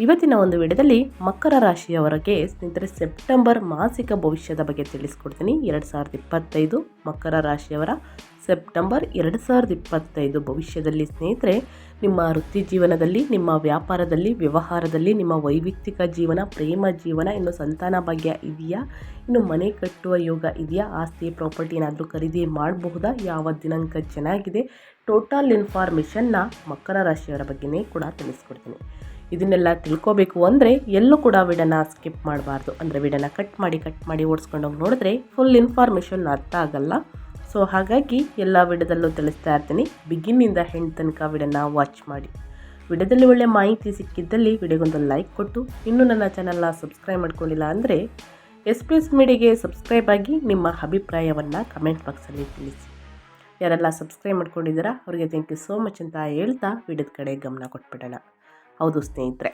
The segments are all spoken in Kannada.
ಇವತ್ತಿನ ಒಂದು ವಿಡಿಯೋದಲ್ಲಿ ಮಕರ ರಾಶಿಯವರಿಗೆ ಸ್ನೇಹಿತರೆ ಸೆಪ್ಟೆಂಬರ್ ಮಾಸಿಕ ಭವಿಷ್ಯದ ಬಗ್ಗೆ ತಿಳಿಸ್ಕೊಡ್ತೀನಿ. ಎರಡು ಸಾವಿರದ ಇಪ್ಪತ್ತೈದು ಮಕರ ರಾಶಿಯವರ ಸೆಪ್ಟೆಂಬರ್ ಎರಡು ಸಾವಿರದ ಇಪ್ಪತ್ತೈದು ಭವಿಷ್ಯದಲ್ಲಿ ಸ್ನೇಹಿತರೆ, ನಿಮ್ಮ ವೃತ್ತಿ ಜೀವನದಲ್ಲಿ, ನಿಮ್ಮ ವ್ಯಾಪಾರದಲ್ಲಿ, ವ್ಯವಹಾರದಲ್ಲಿ, ನಿಮ್ಮ ವೈಯಕ್ತಿಕ ಜೀವನ, ಪ್ರೇಮ ಜೀವನ ಇನ್ನು ಸಂತಾನ ಭಾಗ್ಯ ಇದೆಯಾ? ಇನ್ನು ಮನೆ ಕಟ್ಟುವ ಯೋಗ ಇದೆಯಾ? ಆಸ್ತಿ, ಪ್ರಾಪರ್ಟಿ ಏನಾದರೂ ಖರೀದಿ ಮಾಡಬಹುದಾ? ಯಾವ ದಿನಾಂಕ ಚೆನ್ನಾಗಿದೆ? ಟೋಟಲ್ ಇನ್ಫಾರ್ಮೇಷನ್ನ ಮಕರ ರಾಶಿಯವರ ಬಗ್ಗೆನೇ ಕೂಡ ತಿಳಿಸ್ಕೊಡ್ತೀನಿ. ಇದನ್ನೆಲ್ಲ ತಿಳ್ಕೋಬೇಕು ಅಂದರೆ ಎಲ್ಲೂ ಕೂಡ ವಿಡನ್ನ ಸ್ಕಿಪ್ ಮಾಡಬಾರ್ದು. ಅಂದರೆ ವಿಡನ ಕಟ್ ಮಾಡಿ ಕಟ್ ಮಾಡಿ ಓಡಿಸ್ಕೊಂಡೋಗಿ ನೋಡಿದ್ರೆ ಫುಲ್ ಇನ್ಫಾರ್ಮೇಷನ್ ಅರ್ಥ ಆಗಲ್ಲ. ಸೊ ಹಾಗಾಗಿ ಎಲ್ಲ ವಿಡದಲ್ಲೂ ತಿಳಿಸ್ತಾ ಇರ್ತೀನಿ. ಬಿಗಿನ್ನಿಂದ ಹೆಣ್ಣು ತನಕ ವಿಡನ ವಾಚ್ ಮಾಡಿ. ವಿಡಿಯೋದಲ್ಲಿ ಒಳ್ಳೆ ಮಾಹಿತಿ ಸಿಕ್ಕಿದ್ದಲ್ಲಿ ವಿಡಿಯೋಗೊಂದು ಲೈಕ್ ಕೊಟ್ಟು, ಇನ್ನೂ ನನ್ನ ಚಾನಲ್ನ ಸಬ್ಸ್ಕ್ರೈಬ್ ಮಾಡ್ಕೊಂಡಿಲ್ಲ ಅಂದರೆ ಎಸ್ ಪಿ ಎಸ್ ಮೀಡಿಯಾಗೆ ಸಬ್ಸ್ಕ್ರೈಬ್ ಆಗಿ ನಿಮ್ಮ ಅಭಿಪ್ರಾಯವನ್ನು ಕಮೆಂಟ್ ಬಾಕ್ಸಲ್ಲಿ ತಿಳಿಸಿ. ಯಾರೆಲ್ಲ ಸಬ್ಸ್ಕ್ರೈಬ್ ಮಾಡ್ಕೊಂಡಿದ್ದೀರಾ, ಅವರಿಗೆ ಥ್ಯಾಂಕ್ ಯು ಸೋ ಮಚ್ ಅಂತ ಹೇಳ್ತಾ ವಿಡಿಯೋದ ಕಡೆ ಗಮನ ಕೊಟ್ಬಿಡೋಣ. ಹೌದು ಸ್ನೇಹಿತರೆ.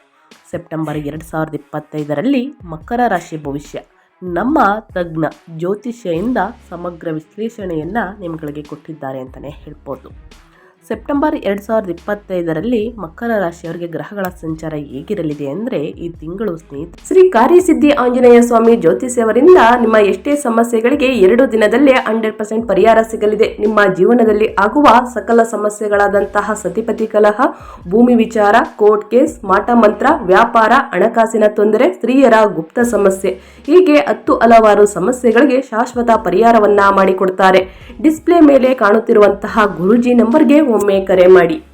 ಸೆಪ್ಟೆಂಬರ್ ಎರಡು ಸಾವಿರದ ಇಪ್ಪತ್ತೈದರಲ್ಲಿ ಮಕರ ರಾಶಿ ಭವಿಷ್ಯ. ನಮ್ಮ ತಜ್ಞ ಜ್ಯೋತಿಷ್ಯದಿಂದ ಸಮಗ್ರ ವಿಶ್ಲೇಷಣೆಯನ್ನು ನಿಮ್ಗಳಿಗೆ ಕೊಟ್ಟಿದ್ದಾರೆ ಅಂತಲೇ ಹೇಳ್ಬೋದು. ಸೆಪ್ಟೆಂಬರ್ ಎರಡು ಸಾವಿರದ ಇಪ್ಪತ್ತೈದರಲ್ಲಿ ಮಕರ ರಾಶಿಯವರಿಗೆ ಗ್ರಹಗಳ ಸಂಚಾರ ಹೇಗಿರಲಿದೆ ಅಂದ್ರೆ ಈ ತಿಂಗಳು ಸ್ನೇಹಿತ ಶ್ರೀ ಕಾರ್ಯಸಿದ್ಧಿ ಆಂಜನೇಯ ಸ್ವಾಮಿ ಜ್ಯೋತಿಷ್ಯವರಿಂದ ನಿಮ್ಮ ಎಷ್ಟೇ ಸಮಸ್ಯೆಗಳಿಗೆ ಎರಡು ದಿನದಲ್ಲೇ ಹಂಡ್ರೆಡ್ ಪರ್ಸೆಂಟ್ ಪರಿಹಾರ ಸಿಗಲಿದೆ. ನಿಮ್ಮ ಜೀವನದಲ್ಲಿ ಆಗುವ ಸಕಲ ಸಮಸ್ಯೆಗಳಾದಂತಹ ಸತಿಪತಿ ಕಲಹ, ಭೂಮಿ ವಿಚಾರ, ಕೋರ್ಟ್ ಕೇಸ್, ಮಾಟ ಮಂತ್ರ, ವ್ಯಾಪಾರ, ಹಣಕಾಸಿನ ತೊಂದರೆ, ಸ್ತ್ರೀಯರ ಗುಪ್ತ ಸಮಸ್ಯೆ ಹೀಗೆ ಹತ್ತು ಹಲವಾರು ಸಮಸ್ಯೆಗಳಿಗೆ ಶಾಶ್ವತ ಪರಿಹಾರವನ್ನ ಮಾಡಿಕೊಡ್ತಾರೆ. ಡಿಸ್ಪ್ಲೇ ಮೇಲೆ ಕಾಣುತ್ತಿರುವಂತಹ ಗುರುಜಿ ನಂಬರ್ಗೆ ಒಮ್ಮೆ ಕರೆ ಮಾಡಿ.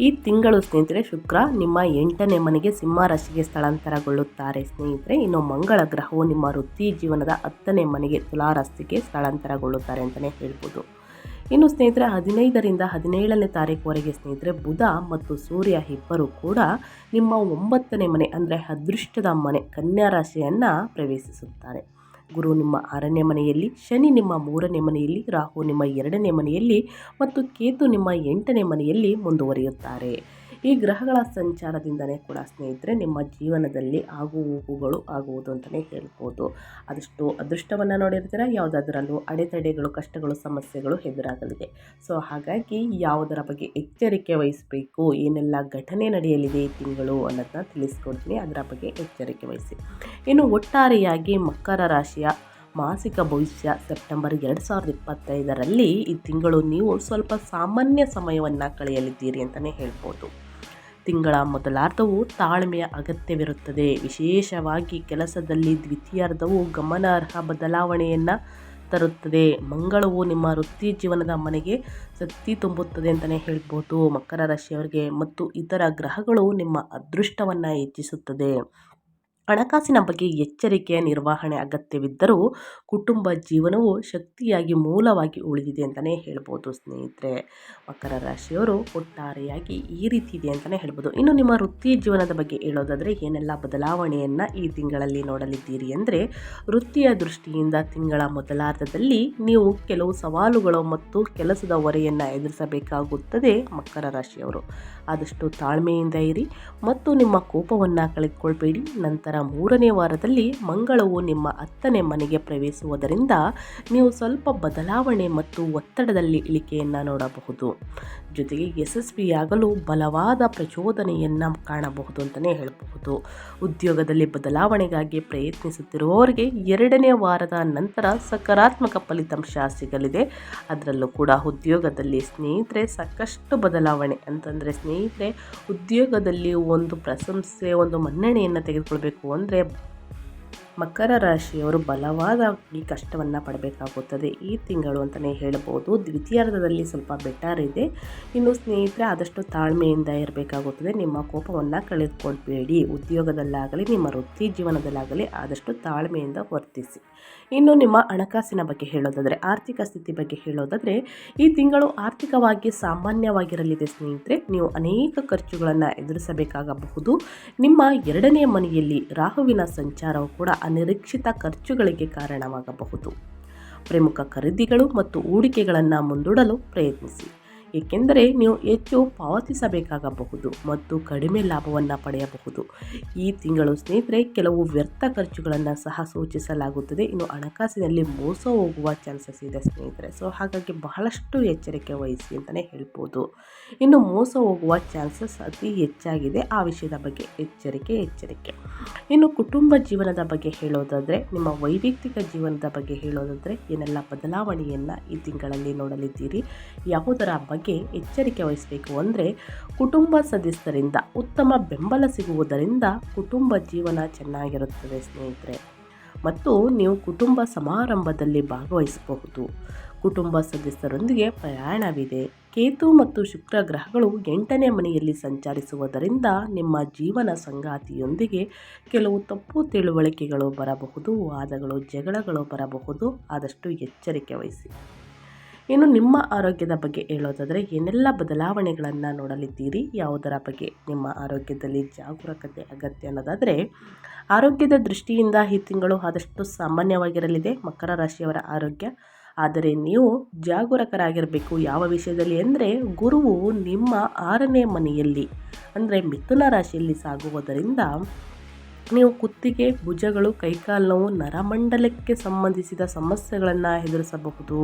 ಈ ತಿಂಗಳು ಸ್ನೇಹಿತರೆ, ಶುಕ್ರ ನಿಮ್ಮ ಎಂಟನೇ ಮನೆಗೆ ಸಿಂಹ ರಾಶಿಗೆ ಸ್ಥಳಾಂತರಗೊಳ್ಳುತ್ತಾರೆ. ಸ್ನೇಹಿತರೆ, ಇನ್ನು ಮಂಗಳ ಗ್ರಹವು ನಿಮ್ಮ ವೃತ್ತಿ ಜೀವನದ ಹತ್ತನೇ ಮನೆಗೆ ತುಲಾರಾಶಿಗೆ ಸ್ಥಳಾಂತರಗೊಳ್ಳುತ್ತಾರೆ ಅಂತಲೇ ಹೇಳ್ಬೋದು. ಇನ್ನು ಸ್ನೇಹಿತರೆ, ಹದಿನೈದರಿಂದ ಹದಿನೇಳನೇ ತಾರೀಕುವರೆಗೆ ಸ್ನೇಹಿತರೆ, ಬುಧ ಮತ್ತು ಸೂರ್ಯ ಇಬ್ಬರು ಕೂಡ ನಿಮ್ಮ ಒಂಬತ್ತನೇ ಮನೆ ಅಂದರೆ ಅದೃಷ್ಟದ ಮನೆ, ಕನ್ಯಾ ರಾಶಿಯನ್ನು ಪ್ರವೇಶಿಸುತ್ತಾರೆ. ಗುರು ನಿಮ್ಮ ಆರನೇ ಮನೆಯಲ್ಲಿ, ಶನಿ ನಿಮ್ಮ ಮೂರನೇ ಮನೆಯಲ್ಲಿ, ರಾಹು ನಿಮ್ಮ ಎರಡನೇ ಮನೆಯಲ್ಲಿ ಮತ್ತು ಕೇತು ನಿಮ್ಮ ಎಂಟನೇ ಮನೆಯಲ್ಲಿ ಮುಂದುವರಿಯುತ್ತಾರೆ. ಈ ಗ್ರಹಗಳ ಸಂಚಾರದಿಂದನೇ ಕೂಡ ಸ್ನೇಹಿತರೆ ನಿಮ್ಮ ಜೀವನದಲ್ಲಿ ಆಗು ಹೋಗುಗಳು ಆಗುವುದು ಅಂತಲೇ ಹೇಳ್ಬೋದು. ಅದಷ್ಟು ಅದೃಷ್ಟವನ್ನು ನೋಡಿರ್ತೀರ, ಯಾವುದಾದ್ರಲ್ಲೂ ಅಡೆತಡೆಗಳು, ಕಷ್ಟಗಳು, ಸಮಸ್ಯೆಗಳು ಎದುರಾಗಲಿದೆ. ಸೊ, ಹಾಗಾಗಿ ಯಾವುದರ ಬಗ್ಗೆ ಎಚ್ಚರಿಕೆ ವಹಿಸಬೇಕು, ಏನೆಲ್ಲ ಘಟನೆ ನಡೆಯಲಿದೆ ಈ ತಿಂಗಳು ಅನ್ನೋದನ್ನ ತಿಳಿಸ್ಕೊಡ್ತೀನಿ. ಅದರ ಬಗ್ಗೆ ಎಚ್ಚರಿಕೆ ವಹಿಸಿ. ಇನ್ನು ಒಟ್ಟಾರೆಯಾಗಿ ಮಕರ ರಾಶಿಯ ಮಾಸಿಕ ಭವಿಷ್ಯ ಸೆಪ್ಟೆಂಬರ್ ಎರಡು ಸಾವಿರದ ಇಪ್ಪತ್ತೈದರಲ್ಲಿ ಈ ತಿಂಗಳು ನೀವು ಸ್ವಲ್ಪ ಸಾಮಾನ್ಯ ಸಮಯವನ್ನು ಕಳೆಯಲಿದ್ದೀರಿ ಅಂತಲೇ ಹೇಳ್ಬೋದು. ತಿಂಗಳ ಮೊದಲಾರ್ಧವು ತಾಳ್ಮೆಯ ಅಗತ್ಯವಿರುತ್ತದೆ. ವಿಶೇಷವಾಗಿ ಕೆಲಸದಲ್ಲಿ ದ್ವಿತೀಯಾರ್ಧವು ಗಮನಾರ್ಹ ಬದಲಾವಣೆಯನ್ನು ತರುತ್ತದೆ. ಮಂಗಳವು ನಿಮ್ಮ ವೃತ್ತಿ ಜೀವನದ ಮನೆಗೆ ಶಕ್ತಿ ತುಂಬುತ್ತದೆ ಅಂತಲೇ ಹೇಳ್ಬೋದು. ಮಕರ ರಾಶಿಯವರಿಗೆ ಮತ್ತು ಇತರ ಗ್ರಹಗಳು ನಿಮ್ಮ ಅದೃಷ್ಟವನ್ನು ಹೆಚ್ಚಿಸುತ್ತದೆ. ಹಣಕಾಸಿನ ಬಗ್ಗೆ ಎಚ್ಚರಿಕೆಯ ನಿರ್ವಹಣೆ ಅಗತ್ಯವಿದ್ದರೂ ಕುಟುಂಬ ಜೀವನವು ಶಕ್ತಿಯಾಗಿ ಮೂಲವಾಗಿ ಉಳಿದಿದೆ ಅಂತಲೇ ಹೇಳ್ಬೋದು ಸ್ನೇಹಿತರೆ. ಮಕರ ರಾಶಿಯವರು ಒಟ್ಟಾರೆಯಾಗಿ ಈ ರೀತಿ ಇದೆ ಅಂತಲೇ ಹೇಳ್ಬೋದು. ಇನ್ನು ನಿಮ್ಮ ವೃತ್ತಿ ಜೀವನದ ಬಗ್ಗೆ ಹೇಳೋದಾದರೆ ಏನೆಲ್ಲ ಬದಲಾವಣೆಯನ್ನು ಈ ತಿಂಗಳಲ್ಲಿ ನೋಡಲಿದ್ದೀರಿ ಅಂದರೆ ವೃತ್ತಿಯ ದೃಷ್ಟಿಯಿಂದ ತಿಂಗಳ ಮೊದಲಾರ್ಧದಲ್ಲಿ ನೀವು ಕೆಲವು ಸವಾಲುಗಳು ಮತ್ತು ಕೆಲಸದ ಹೊರೆಯನ್ನು ಎದುರಿಸಬೇಕಾಗುತ್ತದೆ ಮಕರ ರಾಶಿಯವರು. ಆದಷ್ಟು ತಾಳ್ಮೆಯಿಂದ ಇರಿ ಮತ್ತು ನಿಮ್ಮ ಕೋಪವನ್ನು ಕಳೆದುಕೊಳ್ಬೇಡಿ. ನಂತರ ಮೂರನೇ ವಾರದಲ್ಲಿ ಮಂಗಳವು ನಿಮ್ಮ ಹತ್ತನೇ ಮನೆಗೆ ಪ್ರವೇಶಿಸುವುದರಿಂದ ನೀವು ಸ್ವಲ್ಪ ಬದಲಾವಣೆ ಮತ್ತು ಒತ್ತಡದಲ್ಲಿ ಇಳಿಕೆಯನ್ನು ನೋಡಬಹುದು. ಜೊತೆಗೆ ಯಶಸ್ವಿಯಾಗಲು ಬಲವಾದ ಪ್ರಚೋದನೆಯನ್ನು ಕಾಣಬಹುದು ಅಂತಲೇ ಹೇಳಬಹುದು. ಉದ್ಯೋಗದಲ್ಲಿ ಬದಲಾವಣೆಗಾಗಿ ಪ್ರಯತ್ನಿಸುತ್ತಿರುವವರಿಗೆ ಎರಡನೇ ವಾರದ ನಂತರ ಸಕಾರಾತ್ಮಕ ಫಲಿತಾಂಶ ಸಿಗಲಿದೆ. ಅದರಲ್ಲೂ ಕೂಡ ಉದ್ಯೋಗದಲ್ಲಿ ಸ್ನೇಹಿತರೆ ಸಾಕಷ್ಟು ಬದಲಾವಣೆ ಅಂತಂದರೆ ಸ್ನೇಹಿತರೆ, ಉದ್ಯೋಗದಲ್ಲಿ ಒಂದು ಪ್ರಶಂಸೆ, ಒಂದು ಮನ್ನಣೆಯನ್ನು ತೆಗೆದುಕೊಳ್ಬೇಕು ಅಂದರೆ ಮಕರ ರಾಶಿಯವರು ಬಲವಾದ ಈ ಕಷ್ಟವನ್ನು ಪಡಬೇಕಾಗುತ್ತದೆ. ಈ ತಿಂಗಳು ಅಂತಲೇ ಹೇಳ್ಬೋದು. ದ್ವಿತೀಯಾರ್ಧದಲ್ಲಿ ಸ್ವಲ್ಪ ಬೆಟರ್ ಇದೆ. ಇನ್ನು ಸ್ನೇಹಿತರೆ, ಆದಷ್ಟು ತಾಳ್ಮೆಯಿಂದ ಇರಬೇಕಾಗುತ್ತದೆ. ನಿಮ್ಮ ಕೋಪವನ್ನು ಕಳೆದುಕೊಳ್ಬೇಡಿ. ಉದ್ಯೋಗದಲ್ಲಾಗಲಿ, ನಿಮ್ಮ ವೃತ್ತಿ ಜೀವನದಲ್ಲಾಗಲಿ ಆದಷ್ಟು ತಾಳ್ಮೆಯಿಂದ ವರ್ತಿಸಿ. ಇನ್ನು ನಿಮ್ಮ ಹಣಕಾಸಿನ ಬಗ್ಗೆ ಹೇಳೋದಾದರೆ, ಆರ್ಥಿಕ ಸ್ಥಿತಿ ಬಗ್ಗೆ ಹೇಳೋದಾದರೆ, ಈ ತಿಂಗಳು ಆರ್ಥಿಕವಾಗಿ ಸಾಮಾನ್ಯವಾಗಿರಲಿದೆ ಸ್ನೇಹಿತರೆ. ನೀವು ಅನೇಕ ಖರ್ಚುಗಳನ್ನು ಎದುರಿಸಬೇಕಾಗಬಹುದು. ನಿಮ್ಮ ಎರಡನೇ ಮನೆಯಲ್ಲಿ ರಾಹುವಿನ ಸಂಚಾರವು ಕೂಡ ಅನಿರೀಕ್ಷಿತ ಖರ್ಚುಗಳಿಗೆ ಕಾರಣವಾಗಬಹುದು. ಪ್ರಮುಖ ಖರೀದಿಗಳು ಮತ್ತು ಹೂಡಿಕೆಗಳನ್ನು ಮುಂದೂಡಲು ಪ್ರಯತ್ನಿಸಿ. ಏಕೆಂದರೆ ನೀವು ಹೆಚ್ಚು ಪಾವತಿಸಬೇಕಾಗಬಹುದು ಮತ್ತು ಕಡಿಮೆ ಲಾಭವನ್ನು ಪಡೆಯಬಹುದು. ಈ ತಿಂಗಳು ಸ್ನೇಹಿತರೆ, ಕೆಲವು ವ್ಯರ್ಥ ಖರ್ಚುಗಳನ್ನು ಸಹ ಸೂಚಿಸಲಾಗುತ್ತದೆ. ಇನ್ನು ಹಣಕಾಸಿನಲ್ಲಿ ಮೋಸ ಹೋಗುವ ಚಾನ್ಸಸ್ ಇದೆ ಸ್ನೇಹಿತರೆ. ಸೊ, ಹಾಗಾಗಿ ಬಹಳಷ್ಟು ಎಚ್ಚರಿಕೆ ವಹಿಸಿ ಅಂತಲೇ ಹೇಳ್ಬೋದು. ಇನ್ನು ಮೋಸ ಹೋಗುವ ಚಾನ್ಸಸ್ ಅತಿ ಹೆಚ್ಚಾಗಿದೆ. ಆ ವಿಷಯದ ಬಗ್ಗೆ ಎಚ್ಚರಿಕೆ ಎಚ್ಚರಿಕೆ. ಇನ್ನು ಕುಟುಂಬ ಜೀವನದ ಬಗ್ಗೆ ಹೇಳೋದಾದರೆ, ನಿಮ್ಮ ವೈಯಕ್ತಿಕ ಜೀವನದ ಬಗ್ಗೆ ಹೇಳೋದಾದರೆ, ಏನೆಲ್ಲ ಬದಲಾವಣೆಯನ್ನು ಈ ತಿಂಗಳಲ್ಲಿ ನೋಡಲಿದ್ದೀರಿ? ಯಾವುದರ ಎಚ್ಚರಿಕೆ ವಹಿಸಬೇಕು ಅಂದರೆ ಕುಟುಂಬ ಸದಸ್ಯರಿಂದ ಉತ್ತಮ ಬೆಂಬಲ ಸಿಗುವುದರಿಂದ ಕುಟುಂಬ ಜೀವನ ಚೆನ್ನಾಗಿರುತ್ತದೆ ಸ್ನೇಹಿತರೆ. ಮತ್ತು ನೀವು ಕುಟುಂಬ ಸಮಾರಂಭದಲ್ಲಿ ಭಾಗವಹಿಸಬಹುದು. ಕುಟುಂಬ ಸದಸ್ಯರೊಂದಿಗೆ ಪ್ರಯಾಣವಿದೆ. ಕೇತು ಮತ್ತು ಶುಕ್ರ ಗ್ರಹಗಳು ಎಂಟನೇ ಮನೆಯಲ್ಲಿ ಸಂಚರಿಸುವುದರಿಂದ ನಿಮ್ಮ ಜೀವನ ಸಂಗಾತಿಯೊಂದಿಗೆ ಕೆಲವು ತಪ್ಪು ತಿಳುವಳಿಕೆಗಳು ಬರಬಹುದು, ವಾದಗಳು, ಜಗಳಗಳು ಬರಬಹುದು. ಆದಷ್ಟು ಎಚ್ಚರಿಕೆ ವಹಿಸಿ. ಇನ್ನು ನಿಮ್ಮ ಆರೋಗ್ಯದ ಬಗ್ಗೆ ಹೇಳೋದಾದರೆ ಏನೆಲ್ಲ ಬದಲಾವಣೆಗಳನ್ನು ನೋಡಲಿದ್ದೀರಿ? ಯಾವುದರ ಬಗ್ಗೆ ನಿಮ್ಮ ಆರೋಗ್ಯದಲ್ಲಿ ಜಾಗರೂಕತೆ ಅಗತ್ಯ ಅನ್ನೋದಾದರೆ, ಆರೋಗ್ಯದ ದೃಷ್ಟಿಯಿಂದ ಈ ತಿಂಗಳು ಆದಷ್ಟು ಸಾಮಾನ್ಯವಾಗಿರಲಿದೆ. ಮಕರ ರಾಶಿಯವರ ಆರೋಗ್ಯ. ಆದರೆ ನೀವು ಜಾಗರೂಕರಾಗಿರಬೇಕು. ಯಾವ ವಿಷಯದಲ್ಲಿ ಅಂದರೆ, ಗುರುವು ನಿಮ್ಮ ಆರನೇ ಮನೆಯಲ್ಲಿ, ಅಂದರೆ ಮಿಥುನ ರಾಶಿಯಲ್ಲಿ ಸಾಗುವುದರಿಂದ ನೀವು ಕುತ್ತಿಗೆ, ಭುಜಗಳು, ಕೈಕಾಲು ನೋವು, ನರಮಂಡಲಕ್ಕೆ ಸಂಬಂಧಿಸಿದ ಸಮಸ್ಯೆಗಳನ್ನು ಎದುರಿಸಬಹುದು.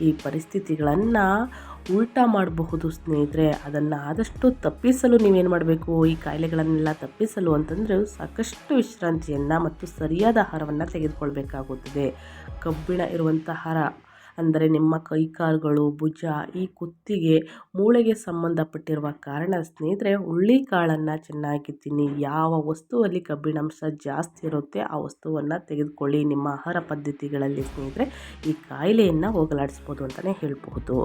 ಈ ಪರಿಸ್ಥಿತಿಗಳನ್ನು ಉಲ್ಟಾ ಮಾಡಬಹುದು ಸ್ನೇಹಿತರೆ. ಅದನ್ನು ಆದಷ್ಟು ತಪ್ಪಿಸಲು ನೀವೇನು ಮಾಡಬೇಕು? ಈ ಕಾಯಿಲೆಗಳನ್ನೆಲ್ಲ ತಪ್ಪಿಸಲು ಅಂತಂದರೆ ಸಾಕಷ್ಟು ವಿಶ್ರಾಂತಿಯನ್ನು ಮತ್ತು ಸರಿಯಾದ ಆಹಾರವನ್ನು ತೆಗೆದುಕೊಳ್ಬೇಕಾಗುತ್ತದೆ. ಕಬ್ಬಿಣ ಇರುವಂಥ ಆಹಾರ ಅಂದರೆ ನಿಮ್ಮ ಕೈಕಾಲುಗಳು, ಭುಜ, ಈ ಕುತ್ತಿಗೆ ಮೂಳೆಗೆ ಸಂಬಂಧಪಟ್ಟಿರುವ ಕಾರಣ ಸ್ನೇಹಿತರೆ ಹುಳ್ಳಿಕಾಳನ್ನು ಚೆನ್ನಾಗಿ ತಿನ್ನಿ. ಯಾವ ವಸ್ತುವಲ್ಲಿ ಕಬ್ಬಿಣಾಂಶ ಜಾಸ್ತಿ ಇರುತ್ತೆ, ಆ ವಸ್ತುವನ್ನು ತೆಗೆದುಕೊಳ್ಳಿ. ನಿಮ್ಮ ಆಹಾರ ಪದ್ಧತಿಗಳಲ್ಲಿ ಸ್ನೇಹಿತರೆ, ಈ ಕಾಯಿಲೆಯನ್ನು ಹೋಗಲಾಡಿಸ್ಬೋದು ಅಂತಲೇ ಹೇಳಬಹುದು.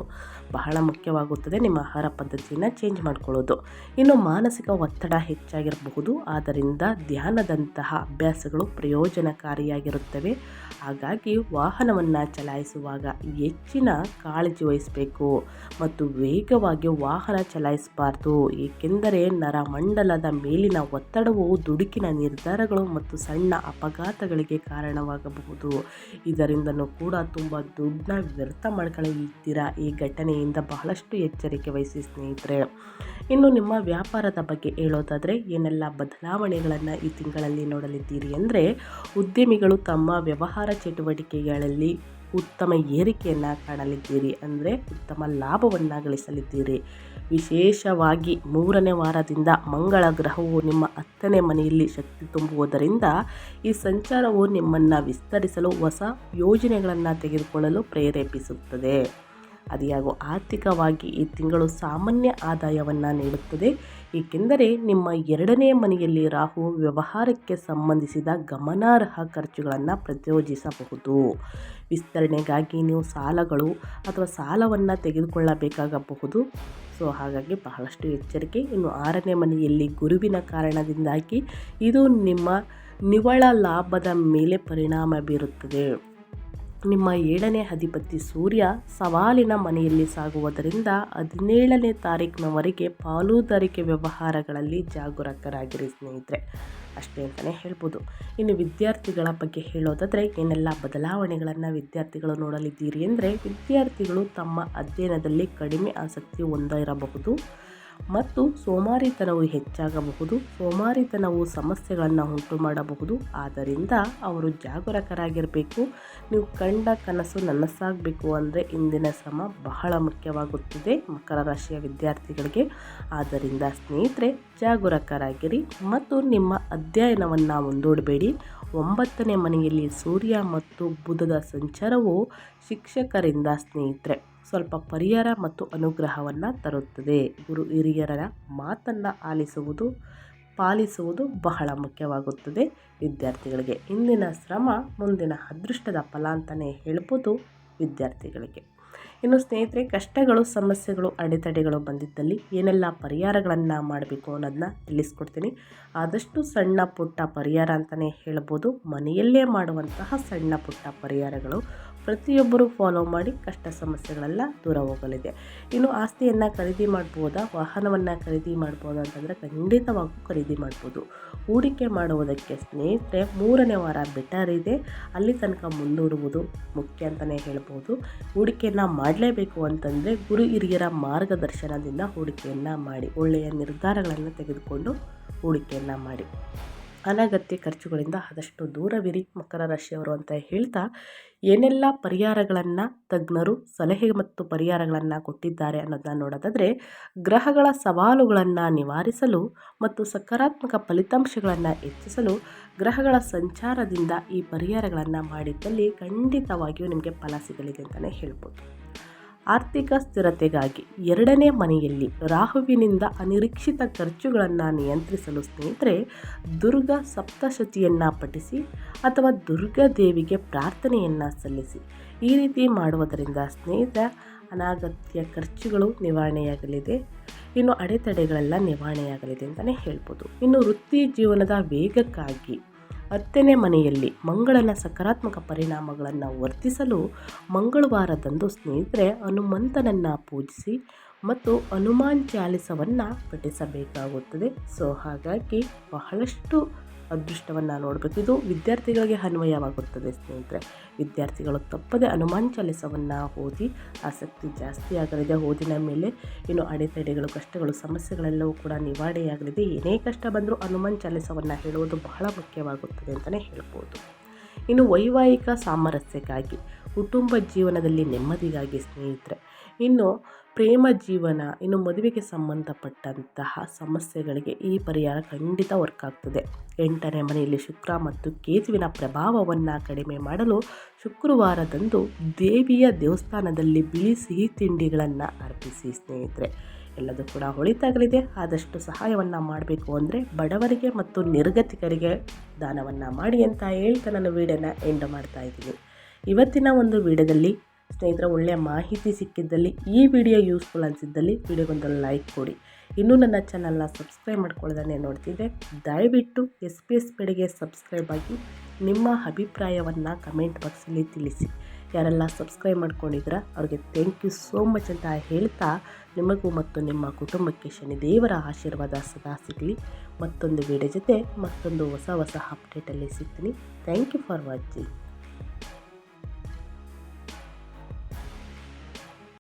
ಬಹಳ ಮುಖ್ಯವಾಗುತ್ತದೆ. ನಿಮ್ಮ ಆಹಾರ ಪದ್ಧತಿಯನ್ನು ಚೇಂಜ್ ಮಾಡ್ಕೊಳ್ಳೋದು. ಇನ್ನು ಮಾನಸಿಕ ಒತ್ತಡ ಹೆಚ್ಚಾಗಿರಬಹುದು. ಆದ್ದರಿಂದ ಧ್ಯಾನದಂತಹ ಅಭ್ಯಾಸಗಳು ಪ್ರಯೋಜನಕಾರಿಯಾಗಿರುತ್ತವೆ. ಹಾಗಾಗಿ ವಾಹನವನ್ನು ಚಲಾಯಿಸುವಾಗ ಹೆಚ್ಚಿನ ಕಾಳಜಿ ವಹಿಸಬೇಕು ಮತ್ತು ವೇಗವಾಗಿ ವಾಹನ ಚಲಾಯಿಸಬಾರ್ದು. ಏಕೆಂದರೆ ನರಮಂಡಲದ ಮೇಲಿನ ಒತ್ತಡವು ದುಡುಕಿನ ನಿರ್ಧಾರಗಳು ಮತ್ತು ಸಣ್ಣ ಅಪಘಾತಗಳಿಗೆ ಕಾರಣವಾಗಬಹುದು. ಇದರಿಂದನೂ ಕೂಡ ತುಂಬ ದುಡ್ಡನ್ನ ವ್ಯರ್ಥ ಮಾಡ್ಕೊಳ್ಳಿದ್ದೀರಾ ಈ ಘಟನೆಯಿಂದ ಬಹಳಷ್ಟು ಎಚ್ಚರಿಕೆ ವಹಿಸಿ ಸ್ನೇಹಿತರೆ. ಇನ್ನು ನಿಮ್ಮ ವ್ಯಾಪಾರದ ಬಗ್ಗೆ ಹೇಳೋದಾದರೆ, ಏನೆಲ್ಲ ಬದಲಾವಣೆಗಳನ್ನು ಈ ತಿಂಗಳಲ್ಲಿ ನೋಡಲಿದ್ದೀರಿ ಅಂದರೆ, ಉದ್ಯಮಿಗಳು ತಮ್ಮ ವ್ಯವಹಾರ ಚಟುವಟಿಕೆಗಳಲ್ಲಿ ಉತ್ತಮ ಏರಿಕೆಯನ್ನು ಕಾಣಲಿದ್ದೀರಿ ಅಂದರೆ, ಉತ್ತಮ ಲಾಭವನ್ನು ಗಳಿಸಲಿದ್ದೀರಿ. ವಿಶೇಷವಾಗಿ ಮೂರನೇ ವಾರದಿಂದ ಮಂಗಳ ಗ್ರಹವು ನಿಮ್ಮ ಹತ್ತನೇ ಮನೆಯಲ್ಲಿ ಶಕ್ತಿ ತುಂಬುವುದರಿಂದ, ಈ ಸಂಚಾರವು ನಿಮ್ಮನ್ನು ವಿಸ್ತರಿಸಲು ಹೊಸ ಯೋಜನೆಗಳನ್ನು ತೆಗೆದುಕೊಳ್ಳಲು ಪ್ರೇರೇಪಿಸುತ್ತದೆ. ಅದಿಯಾಗೋ ಆರ್ಥಿಕವಾಗಿ ಈ ತಿಂಗಳು ಸಾಮಾನ್ಯ ಆದಾಯವನ್ನು ನೀಡುತ್ತದೆ. ಏಕೆಂದರೆ ನಿಮ್ಮ ಎರಡನೇ ಮನೆಯಲ್ಲಿ ರಾಹು ವ್ಯವಹಾರಕ್ಕೆ ಸಂಬಂಧಿಸಿದ ಗಮನಾರ್ಹ ಖರ್ಚುಗಳನ್ನು ಪ್ರಚೋದಿಸಬಹುದು ವಿಸ್ತರಣೆಗಾಗಿ ನೀವು ಸಾಲಗಳು ಅಥವಾ ಸಾಲವನ್ನು ತೆಗೆದುಕೊಳ್ಳಬೇಕಾಗಬಹುದು. ಸೊ, ಹಾಗಾಗಿ ಬಹಳಷ್ಟು ಎಚ್ಚರಿಕೆ. ಇನ್ನು ಆರನೇ ಮನೆಯಲ್ಲಿ ಗುರುವಿನ ಕಾರಣದಿಂದಾಗಿ ಇದು ನಿಮ್ಮ ನಿವ್ವಳ ಲಾಭದ ಮೇಲೆ ಪರಿಣಾಮ ಬೀರುತ್ತದೆ. ನಿಮ್ಮ ಏಳನೇ ಅಧಿಪತಿ ಸೂರ್ಯ ಸವಾಲಿನ ಮನೆಯಲ್ಲಿ ಸಾಗುವುದರಿಂದ ಹದಿನೇಳನೇ ತಾರೀಕಿನವರೆಗೆ ಪಾಲುದಾರಿಕೆ ವ್ಯವಹಾರಗಳಲ್ಲಿ ಜಾಗರೂಕರಾಗಿರಿ ಸ್ನೇಹಿತರೆ. ಅಷ್ಟೇ ಅಂತಲೇ ಹೇಳ್ಬೋದು. ಇನ್ನು ವಿದ್ಯಾರ್ಥಿಗಳ ಬಗ್ಗೆ ಹೇಳೋದಾದರೆ ಏನೆಲ್ಲ ಬದಲಾವಣೆಗಳನ್ನು ವಿದ್ಯಾರ್ಥಿಗಳು ನೋಡಲಿದ್ದೀರಿ ಅಂದರೆ ವಿದ್ಯಾರ್ಥಿಗಳು ತಮ್ಮ ಅಧ್ಯಯನದಲ್ಲಿ ಕಡಿಮೆ ಆಸಕ್ತಿ ಹೊಂದಿರಬಹುದು. ಮತ್ತು ಸೋಮಾರಿತನವು ಹೆಚ್ಚಾಗಬಹುದು, ಸೋಮಾರಿತನವು ಸಮಸ್ಯೆಗಳನ್ನು ಉಂಟು ಮಾಡಬಹುದು. ಆದ್ದರಿಂದ ಅವರು ಜಾಗರೂಕರಾಗಿರಬೇಕು. ನೀವು ಕಂಡ ಕನಸು ನನಸಾಗಬೇಕು ಅಂದರೆ ಇಂದಿನ ಶ್ರಮ ಬಹಳ ಮುಖ್ಯವಾಗುತ್ತಿದೆ ಮಕರ ರಾಶಿಯ ವಿದ್ಯಾರ್ಥಿಗಳಿಗೆ. ಆದ್ದರಿಂದ ಸ್ನೇಹಿತರೆ, ಜಾಗರೂಕರಾಗಿರಿ ಮತ್ತು ನಿಮ್ಮ ಅಧ್ಯಯನವನ್ನು ಮುಂದೂಡಬೇಡಿ. ಒಂಬತ್ತನೇ ಮನೆಯಲ್ಲಿ ಸೂರ್ಯ ಮತ್ತು ಬುಧದ ಸಂಚಾರವು ಶಿಕ್ಷಕರಿಂದ ಸ್ನೇಹಿತರೆ. ಸ್ವಲ್ಪ ಪರಿಹಾರ ಮತ್ತು ಅನುಗ್ರಹವನ್ನು ತರುತ್ತದೆ. ಗುರು ಹಿರಿಯರ ಮಾತನ್ನು ಆಲಿಸುವುದು, ಪಾಲಿಸುವುದು ಬಹಳ ಮುಖ್ಯವಾಗುತ್ತದೆ. ವಿದ್ಯಾರ್ಥಿಗಳಿಗೆ ಇಂದಿನ ಶ್ರಮ, ಮುಂದಿನ ಅದೃಷ್ಟದ ಫಲ ಅಂತಲೇ ಹೇಳ್ಬೋದು ವಿದ್ಯಾರ್ಥಿಗಳಿಗೆ. ಇನ್ನು ಸ್ನೇಹಿತರೆ, ಕಷ್ಟಗಳು, ಸಮಸ್ಯೆಗಳು, ಅಡೆತಡೆಗಳು ಬಂದಿದ್ದಲ್ಲಿ ಏನೆಲ್ಲ ಪರಿಹಾರಗಳನ್ನು ಮಾಡಬೇಕು ಅನ್ನೋದನ್ನ ತಿಳಿಸ್ಕೊಡ್ತೀನಿ. ಆದಷ್ಟು ಸಣ್ಣ ಪುಟ್ಟ ಪರಿಹಾರ ಅಂತಲೇ ಹೇಳ್ಬೋದು. ಮನೆಯಲ್ಲೇ ಮಾಡುವಂತಹ ಸಣ್ಣ ಪುಟ್ಟ ಪರಿಹಾರಗಳು. ಪ್ರತಿಯೊಬ್ಬರೂ ಫಾಲೋ ಮಾಡಿ ಕಷ್ಟ ಸಮಸ್ಯೆಗಳೆಲ್ಲ ದೂರ ಹೋಗಲಿದೆ. ಇನ್ನು ಆಸ್ತಿಯನ್ನು ಖರೀದಿ ಮಾಡ್ಬೋದಾ? ವಾಹನವನ್ನು ಖರೀದಿ ಮಾಡ್ಬೋದಾ ಅಂತಂದರೆ ಖಂಡಿತವಾಗೂ ಖರೀದಿ ಮಾಡ್ಬೋದು. ಹೂಡಿಕೆ ಮಾಡುವುದಕ್ಕೆ ಸ್ನೇಹಿತರೆ, ಮೂರನೇ ವಾರ ಬೆಟರ್ ಇದೆ. ಅಲ್ಲಿ ತನಕ ಮುಂದೂಡುವುದು ಮುಖ್ಯ ಅಂತಲೇ ಹೇಳ್ಬೋದು. ಹೂಡಿಕೆಯನ್ನು ಮಾಡಲೇಬೇಕು ಅಂತಂದರೆ ಗುರು ಹಿರಿಯರ ಮಾರ್ಗದರ್ಶನದಿಂದ ಹೂಡಿಕೆಯನ್ನು ಮಾಡಿ, ಒಳ್ಳೆಯ ನಿರ್ಧಾರಗಳನ್ನು ತೆಗೆದುಕೊಂಡು ಹೂಡಿಕೆಯನ್ನು ಮಾಡಿ. ಅನಗತ್ಯ ಖರ್ಚುಗಳಿಂದ ಆದಷ್ಟು ದೂರವಿರಿ ಮಕರ ರಾಶಿಯವರು ಅಂತ ಹೇಳ್ತಾ, ಏನೆಲ್ಲ ಪರಿಹಾರಗಳನ್ನು ತಜ್ಞರು ಸಲಹೆ ಮತ್ತು ಪರಿಹಾರಗಳನ್ನು ಕೊಟ್ಟಿದ್ದಾರೆ ಅನ್ನೋದನ್ನ ನೋಡೋದಾದರೆ, ಗ್ರಹಗಳ ಸವಾಲುಗಳನ್ನು ನಿವಾರಿಸಲು ಮತ್ತು ಸಕಾರಾತ್ಮಕ ಫಲಿತಾಂಶಗಳನ್ನು ಹೆಚ್ಚಿಸಲು ಗ್ರಹಗಳ ಸಂಚಾರದಿಂದ ಈ ಪರಿಹಾರಗಳನ್ನು ಮಾಡಿದ್ದಲ್ಲಿ ಖಂಡಿತವಾಗಿಯೂ ನಿಮಗೆ ಫಲ ಸಿಗಲಿದೆ ಅಂತಲೇ ಹೇಳ್ಬೋದು. ಆರ್ಥಿಕ ಸ್ಥಿರತೆಗಾಗಿ ಎರಡನೇ ಮನೆಯಲ್ಲಿ ರಾಹುವಿನಿಂದ ಅನಿರೀಕ್ಷಿತ ಖರ್ಚುಗಳನ್ನು ನಿಯಂತ್ರಿಸಲು ಸ್ನೇಹಿತರೆ, ದುರ್ಗ ಸಪ್ತಶತಿಯನ್ನು ಪಠಿಸಿ ಅಥವಾ ದುರ್ಗಾದೇವಿಗೆ ಪ್ರಾರ್ಥನೆಯನ್ನು ಸಲ್ಲಿಸಿ. ಈ ರೀತಿ ಮಾಡುವುದರಿಂದ ಸ್ನೇಹಿತ, ಅನಾಗತ್ಯ ಖರ್ಚುಗಳು ನಿವಾರಣೆಯಾಗಲಿದೆ. ಇನ್ನು ಅಡೆತಡೆಗಳೆಲ್ಲ ನಿವಾರಣೆಯಾಗಲಿದೆ ಅಂತಲೇ ಹೇಳ್ಬೋದು. ಇನ್ನು ವೃತ್ತಿ ಜೀವನದ ವೇಗಕ್ಕಾಗಿ ಹತ್ತನೇ ಮನೆಯಲ್ಲಿ ಮಂಗಳನ ಸಕಾರಾತ್ಮಕ ಪರಿಣಾಮಗಳನ್ನು ವರ್ತಿಸಲು ಮಂಗಳವಾರದಂದು ಸ್ನೇಹಿತರೆ ಹನುಮಂತನನ್ನು ಪೂಜಿಸಿ ಮತ್ತು ಹನುಮಾನ್ ಚಾಲಿಸವನ್ನು ಪಠಿಸಬೇಕಾಗುತ್ತದೆ. ಸೊ ಹಾಗಾಗಿ ಬಹಳಷ್ಟು ಅದೃಷ್ಟವನ್ನು ನೋಡಬೇಕು. ಇದು ವಿದ್ಯಾರ್ಥಿಗಳಿಗೆ ಅನ್ವಯವಾಗುತ್ತದೆ ಸ್ನೇಹಿತರೆ. ವಿದ್ಯಾರ್ಥಿಗಳು ತಪ್ಪದೆ ಹನುಮಾನ್ ಚಾಲಿಸವನ್ನು ಓದಿ ಆಸಕ್ತಿ ಜಾಸ್ತಿ ಆಗಲಿದೆ. ಓದಿನ ಮೇಲೆ ಇನ್ನು ಅಡೆತಡೆಗಳು, ಕಷ್ಟಗಳು, ಸಮಸ್ಯೆಗಳೆಲ್ಲವೂ ಕೂಡ ನಿವಾರಣೆಯಾಗಲಿದೆ ಏನೇ ಕಷ್ಟ ಬಂದರೂ ಹನುಮಾನ್ ಚಾಲಿಸವನ್ನು ಹೇಳುವುದು ಬಹಳ ಮುಖ್ಯವಾಗುತ್ತದೆ ಅಂತಲೇ ಹೇಳ್ಬೋದು. ಇನ್ನು ವೈವಾಹಿಕ ಸಾಮರಸ್ಯಕ್ಕಾಗಿ, ಕುಟುಂಬ ಜೀವನದಲ್ಲಿ ನೆಮ್ಮದಿಗಾಗಿ ಸ್ನೇಹಿತರೆ, ಇನ್ನು ಪ್ರೇಮ ಜೀವನ, ಇನ್ನು ಮದುವೆಗೆ ಸಂಬಂಧಪಟ್ಟಂತಹ ಸಮಸ್ಯೆಗಳಿಗೆ ಈ ಪರಿಹಾರ ಖಂಡಿತ ವರ್ಕ್ ಆಗ್ತದೆ. ಎಂಟನೇ ಮನೆಯಲ್ಲಿ ಶುಕ್ರ ಮತ್ತು ಕೇತುವಿನ ಪ್ರಭಾವವನ್ನು ಕಡಿಮೆ ಮಾಡಲು ಶುಕ್ರವಾರದಂದು ದೇವಿಯ ದೇವಸ್ಥಾನದಲ್ಲಿ ಬಿಳಿ ಸಿಹಿ ತಿಂಡಿಗಳನ್ನು ಅರ್ಪಿಸಿ ಸ್ನೇಹಿತರೆ. ಎಲ್ಲದೂ ಕೂಡ ಹೊಳಿತಾಗಲಿದೆ. ಆದಷ್ಟು ಸಹಾಯವನ್ನು ಮಾಡಬೇಕು ಅಂದರೆ ಬಡವರಿಗೆ ಮತ್ತು ನಿರ್ಗತಿಕರಿಗೆ ದಾನವನ್ನು ಮಾಡಿ ಅಂತ ಹೇಳ್ತಾ ನಾನು ವೀಡಿಯೋನ ಎಂಡ್ ಮಾಡ್ತಾ ಇದ್ದೀನಿ. ಇವತ್ತಿನ ಒಂದು ವೀಡಿಯೋದಲ್ಲಿ ಸ್ನೇಹಿತರ, ಒಳ್ಳೆಯ ಮಾಹಿತಿ ಸಿಕ್ಕಿದ್ದಲ್ಲಿ, ಈ ವಿಡಿಯೋ ಯೂಸ್ಫುಲ್ ಅನಿಸಿದ್ದಲ್ಲಿ ವಿಡಿಯೋಗೊಂದು ಲೈಕ್ ಕೊಡಿ. ಇನ್ನೂ ನನ್ನ ಚಾನಲ್ನ ಸಬ್ಸ್ಕ್ರೈಬ್ ಮಾಡ್ಕೊಳ್ಳೋದನ್ನೇ ನೋಡ್ತಿದ್ದೆ ದಯವಿಟ್ಟು ಎಸ್ ಪಿ ಎಸ್ ಪಿಡಿಗೆ ಸಬ್ಸ್ಕ್ರೈಬ್ ಆಗಿ ನಿಮ್ಮ ಅಭಿಪ್ರಾಯವನ್ನು ಕಮೆಂಟ್ ಬಾಕ್ಸಲ್ಲಿ ತಿಳಿಸಿ. ಯಾರೆಲ್ಲ ಸಬ್ಸ್ಕ್ರೈಬ್ ಮಾಡ್ಕೊಂಡಿದ್ರ ಅವ್ರಿಗೆ ಥ್ಯಾಂಕ್ ಯು ಸೋ ಮಚ್ ಅಂತ ಹೇಳ್ತಾ ನಿಮಗೂ ಮತ್ತು ನಿಮ್ಮ ಕುಟುಂಬಕ್ಕೆ ಶನಿ ದೇವರ ಆಶೀರ್ವಾದ ಸದಾ ಸಿಗಲಿ. ಮತ್ತೊಂದು ವಿಡಿಯೋ ಜೊತೆ ಮತ್ತೊಂದು ಹೊಸ ಹೊಸ ಅಪ್ಡೇಟಲ್ಲಿ ಸಿಗ್ತೀನಿ. Thank you for watching